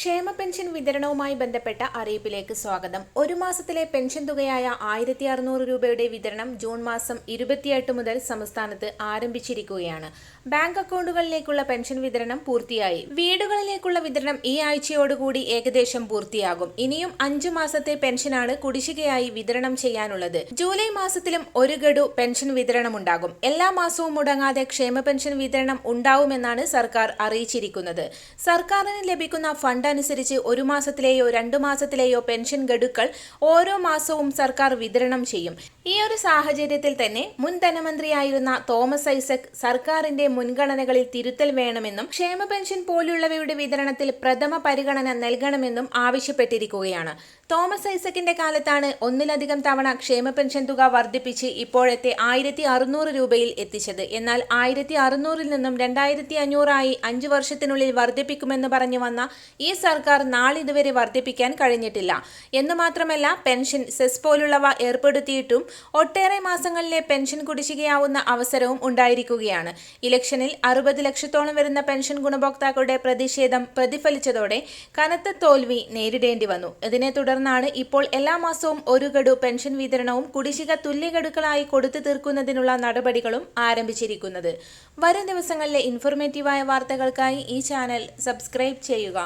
ക്ഷേമ പെൻഷൻ വിതരണവുമായി ബന്ധപ്പെട്ട അറിയിപ്പിലേക്ക് സ്വാഗതം. ഒരു മാസത്തിലെ പെൻഷൻ തുകയായ ആയിരത്തി അറുന്നൂറ് രൂപയുടെ വിതരണം ജൂൺ മാസം ഇരുപത്തിയെട്ട് മുതൽ സംസ്ഥാനത്ത് ആരംഭിച്ചിരിക്കുകയാണ്. ബാങ്ക് അക്കൗണ്ടുകളിലേക്കുള്ള പെൻഷൻ വിതരണം പൂർത്തിയായി. വീടുകളിലേക്കുള്ള വിതരണം ഈ ആഴ്ചയോടുകൂടി ഏകദേശം പൂർത്തിയാകും. ഇനിയും അഞ്ചു മാസത്തെ പെൻഷനാണ് കുടിശ്ശികയായി വിതരണം ചെയ്യാനുള്ളത്. ജൂലൈ മാസത്തിലും ഒരു ഗഡു പെൻഷൻ വിതരണം ഉണ്ടാകും എല്ലാ മാസവും മുടങ്ങാതെ ക്ഷേമ പെൻഷൻ വിതരണം ഉണ്ടാവുമെന്നാണ് സർക്കാർ അറിയിച്ചിരിക്കുന്നത്. സർക്കാരിന് ലഭിക്കുന്ന ഫണ്ട് അനുസരിച്ച് ഒരു മാസത്തിലെയോ രണ്ടു മാസത്തിലെയോ പെൻഷൻ ഗഡുക്കൾ ഓരോ മാസവും സർക്കാർ വിതരണം ചെയ്യും. ഈ ഒരു സാഹചര്യത്തിൽ തന്നെ മുൻ ധനമന്ത്രിയായിരുന്ന തോമസ് ഐസക് സർക്കാരിന്റെ മുൻഗണനകളിൽ തിരുത്തൽ വേണമെന്നും ക്ഷേമ പെൻഷൻ പോലുള്ളവയുടെ വിതരണത്തിൽ പ്രഥമ പരിഗണന നൽകണമെന്നും ആവശ്യപ്പെട്ടിരിക്കുകയാണ്. തോമസ് ഐസക്കിന്റെ കാലത്താണ് ഒന്നിലധികം തവണ ക്ഷേമ പെൻഷൻ തുക വർദ്ധിപ്പിച്ച് ഇപ്പോഴത്തെ ആയിരത്തി അറുന്നൂറ് രൂപയിൽ എത്തിച്ചത്. എന്നാൽ ആയിരത്തി അറുന്നൂറിൽ നിന്നും രണ്ടായിരത്തി അഞ്ഞൂറായി അഞ്ചു വർഷത്തിനുള്ളിൽ വർദ്ധിപ്പിക്കുമെന്ന് പറഞ്ഞു വന്ന ഈ സർക്കാർ നാളിതുവരെ വർദ്ധിപ്പിക്കാൻ കഴിഞ്ഞിട്ടില്ല. എന്ന് മാത്രമല്ല പെൻഷൻ സെസ് പോലുള്ളവ ഏർപ്പെടുത്തിയിട്ടും ഒട്ടേറെ മാസങ്ങളിലെ പെൻഷൻ കുടിശ്ശികയാവുന്ന അവസരവും ഉണ്ടായിരിക്കുകയാണ്. ഇലക്ഷനിൽ അറുപത് ലക്ഷത്തോളം വരുന്ന പെൻഷൻ ഗുണഭോക്താക്കളുടെ പ്രതിഷേധം പ്രതിഫലിച്ചതോടെ കനത്ത തോൽവി നേരിടേണ്ടി വന്നു. ഇതിനെ തുടർന്നാണ് ഇപ്പോൾ എല്ലാ മാസവും ഒരു ഗഡു പെൻഷൻ വിതരണവും കുടിശ്ശിക തുല്യഗഡുക്കളായി കൊടുത്തു തീർക്കുന്നതിനുള്ള നടപടികളും ആരംഭിച്ചിരിക്കുന്നത്. വരും ദിവസങ്ങളിലെ ഇൻഫോർമേറ്റീവായ വാർത്തകൾക്കായി ഈ ചാനൽ സബ്സ്ക്രൈബ് ചെയ്യുക.